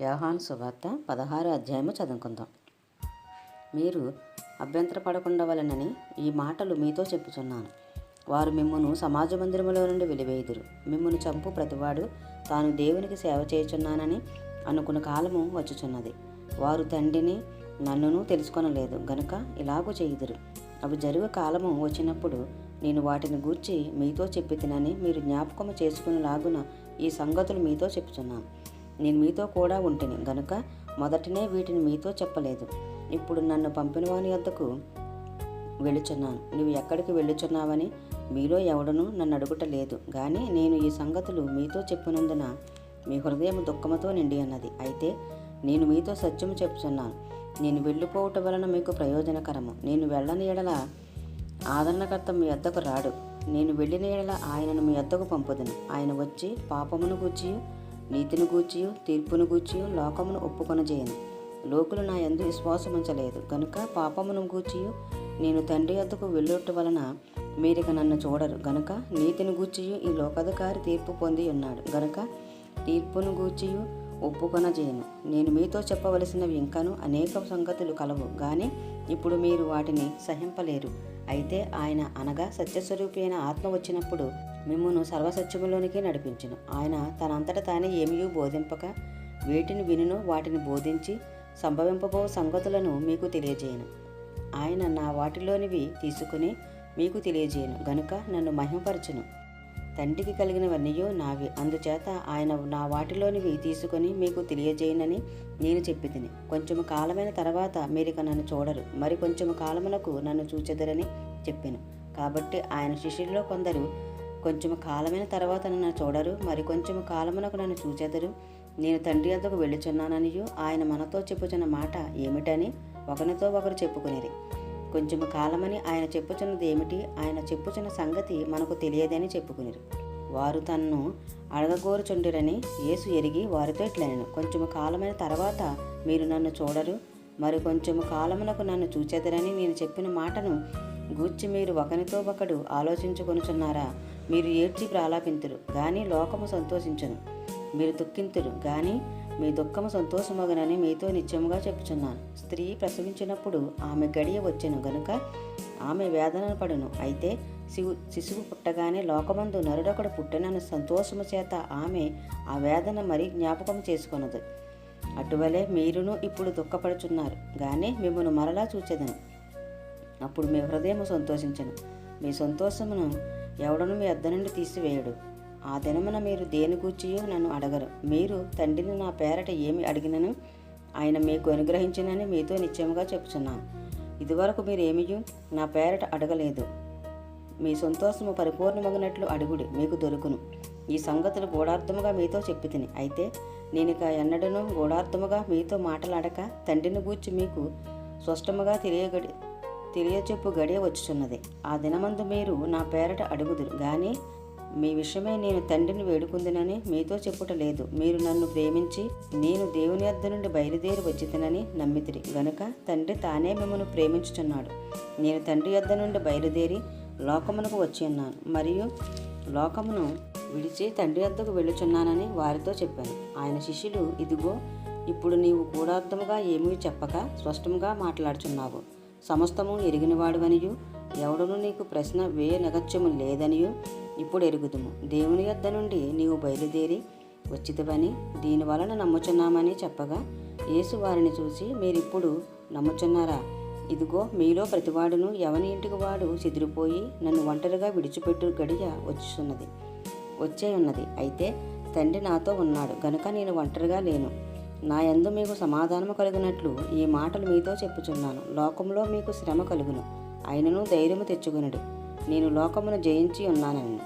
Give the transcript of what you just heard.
యోహాన్ సువార్త పదహారు అధ్యాయము చదువుకుందాం. మీరు అభ్యంతరపడకుండా వలనని ఈ మాటలు మీతో చెప్పుచున్నాను. వారు మిమ్మను సమాజ మందిరములో నుండి వెలివేయుదురు. మిమ్మను చంపు ప్రతివాడు తాను దేవునికి సేవ చేయుచున్నానని అనుకున్న కాలము వచ్చుచున్నది. వారు తండ్రిని నన్నును తెలుసుకొనలేదు. గనుక ఇలాగూ చేయుదురు. అవి జరుగు కాలము వచ్చినప్పుడు నేను వాటిని గూర్చి మీతో చెప్పి తినని మీరు జ్ఞాపకము చేసుకునేలాగున ఈ సంగతులు మీతో చెప్పుచున్నాను. నేను మీతో కూడా ఉంటిని గనుక మొదటనే వీటిని మీతో చెప్పలేదు. ఇప్పుడు నన్ను పంపిన వాని వద్దకు వెళ్ళుచున్నాను. నువ్వు ఎక్కడికి వెళ్ళుచున్నావని మీలో ఎవడనూ నన్ను అడుగుట లేదు కానీ నేను ఈ సంగతులు మీతో చెప్పినందున మీ హృదయం దుఃఖముతో నిండి అన్నది అయితే నేను మీతో సత్యం చెప్తున్నాను నేను వెళ్ళిపోవటం వలన మీకు ప్రయోజనకరము. నేను వెళ్ళని ఎడల ఆదరణకర్త మీ వద్దకు రాడు. నేను వెళ్ళిన ఎడల ఆయనను మీ వద్దకు పంపుదను. ఆయన వచ్చి పాపమును గూర్చియు నీతిని గూర్చియు తీర్పును గూర్చియు లోకమును ఒప్పుకొనజేయను. లోకులు నా యందు విశ్వాసముంచలేదు. గనుక పాపమును గూర్చియు నేను తండ్రి యొద్దకు వెళ్ళుట వలన మీరిక నన్ను చూడరు. గనుక నీతిని గూర్చియు ఈ లోకాధికారి తీర్పు పొంది ఉన్నాడు గనుక తీర్పును గూర్చియు ఒప్పుకొనజేయను. నేను మీతో చెప్పవలసినవి ఇంకాను అనేక సంగతులు కలవు కానీ ఇప్పుడు మీరు వాటిని సహింపలేరు. అయితే ఆయన అనగా సత్యస్వరూపి అయిన ఆత్మ వచ్చినప్పుడు మిమ్మను సర్వసత్యములోనికి నడిపించును. ఆయన తనంతట తానే ఏమీ బోధింపక వేటిని వినును వాటిని బోధించి సంభవింపబో సంగతులను మీకు తెలియజేయను. ఆయన నా వాటిలోనివి తీసుకుని మీకు తెలియజేయను. గనుక నన్ను మహిమపరచును. తండ్రికి కలిగినవన్నీయో నావి. అందుచేత ఆయన నా వాటిలోనివి తీసుకొని మీకు తెలియజేయనని నేను చెప్పి తిని కొంచెం కాలమైన తర్వాత మీరిక నన్ను చూడరు. మరి కొంచెం కాలమునకు నన్ను చూచెదరని చెప్పాను. కాబట్టి ఆయన శిష్యుల్లో కొందరు కొంచెం కాలమైన తర్వాత నన్ను చూడరు. మరి కొంచెం కాలమునకు నన్ను చూచెదరు. నేను తండ్రి వద్దకు వెళ్ళుచున్నాననియు ఆయన మనతో చెప్పుచున్న మాట ఏమిటని ఒకరితో ఒకరు చెప్పుకునేది కొంచెము కాలమని ఆయన చెప్పుచున్నది ఏమిటి? ఆయన చెప్పుచున్న సంగతి మనకు తెలియదని చెప్పుకునిరు. వారు తన్ను అడగగోరుచుండిరని యేసు ఎరిగి వారితో ఇట్లనెను కొంచెము కాలమైన తర్వాత మీరు నన్ను చూడరు మరి కొంచెము కాలమునకు నన్ను చూచెదరని నేను చెప్పిన మాటను గూర్చి మీరు ఒకరితో ఒకడు ఆలోచించుకొనుచున్నారా? మీరు ఏడ్చి ప్రాలాపింతురు కానీ లోకము సంతోషించును. మీరు దుఃఖింతురు కానీ మీ దుఃఖము సంతోషమగనని మీతో నిత్యముగా చెప్పుచున్నాను. స్త్రీ ప్రసవించినప్పుడు ఆమె గడియ వచ్చెను గనుక ఆమె వేదన పడును. అయితే శివు శిశువు పుట్టగానే లోకమందు నరుడొకడు పుట్టినన్న సంతోషము చేత ఆమె ఆ వేదన మరీ జ్ఞాపకం చేసుకొనదు. అటువలే మీరును ఇప్పుడు దుఃఖపడుచున్నారు కానీ మిమ్మల్ని మరలా చూచెదను. అప్పుడు మీ హృదయము సంతోషించను. మీ సంతోషమును ఎవడను మీ అద్ద నుండి తీసివేయడు? ఆ దినమున మీరు దేని గూర్చియో నన్ను అడగరు. మీరు తండ్రిని నా పేరట ఏమి అడిగినను? ఆయన మీకు అనుగ్రహించినని మీతో నిశ్చయముగా చెప్తున్నాను ఇదివరకు మీరు నా పేరట అడగలేదు. మీ సంతోషము పరిపూర్ణమగినట్లు అడుగుడి మీకు దొరుకును. ఈ సంగతులు గూఢార్థముగా మీతో చెప్పితిని అయితే నేనిక ఎన్నడను గూఢార్థముగా మీతో మాటలాడక తండ్రిని గూర్చి మీకు స్పష్టముగా తెలియగడి తెలియచెప్పు గడియ వచ్చుచున్నది. ఆ దినమందు మీరు నా పేరట అడుగుదురు కానీ మీ విషయమే నేను తండ్రిని వేడుకుందినని మీతో చెప్పుట లేదు. మీరు నన్ను ప్రేమించి నేను దేవుని యొద్ద నుండి బయలుదేరి వచ్చితనని నమ్మితిరి. గనుక తండ్రి తానే మిమ్మల్ని ప్రేమించుచున్నాడు. నేను తండ్రి యొద్ద నుండి బయలుదేరి లోకమునకు వచ్చి ఉన్నాను. మరియు లోకమును విడిచి తండ్రి వద్దకు వెళ్ళుచున్నానని వారితో చెప్పాను. ఆయన శిష్యులు ఇదిగో ఇప్పుడు నీవు కూడార్థముగా ఏమీ చెప్పక స్పష్టంగా మాట్లాడుచున్నావు. సమస్తము ఎరిగినవాడువనియు. ఎవడును నీకు ప్రశ్న వేయ నగత్యము లేదనియు ఇప్పుడు ఎరుగుదుము. దేవుని యొద్ద నుండి నీవు బయలుదేరి వచ్చితవని దీని వలన నమ్ముచున్నామని చెప్పగా యేసు వారిని చూసి మీరిప్పుడు నమ్ముచున్నారా? ఇదిగో మీలో ప్రతివాడును ఎవని ఇంటికి వాడు చెదిరిపోయి నన్ను ఒంటరిగా విడిచిపెట్టు గడియ వచ్చున్నది వచ్చే ఉన్నది. అయితే తండ్రి నాతో ఉన్నాడు గనుక నేను ఒంటరిగా లేను. నా యందు మీకు సమాధానము కలిగినట్లు ఈ మాటలు మీతో చెప్పుచున్నాను. లోకంలో మీకు శ్రమ కలుగును. ఆయనను ధైర్యము తెచ్చుకునడు. నేను లోకమును జయించి ఉన్నానని.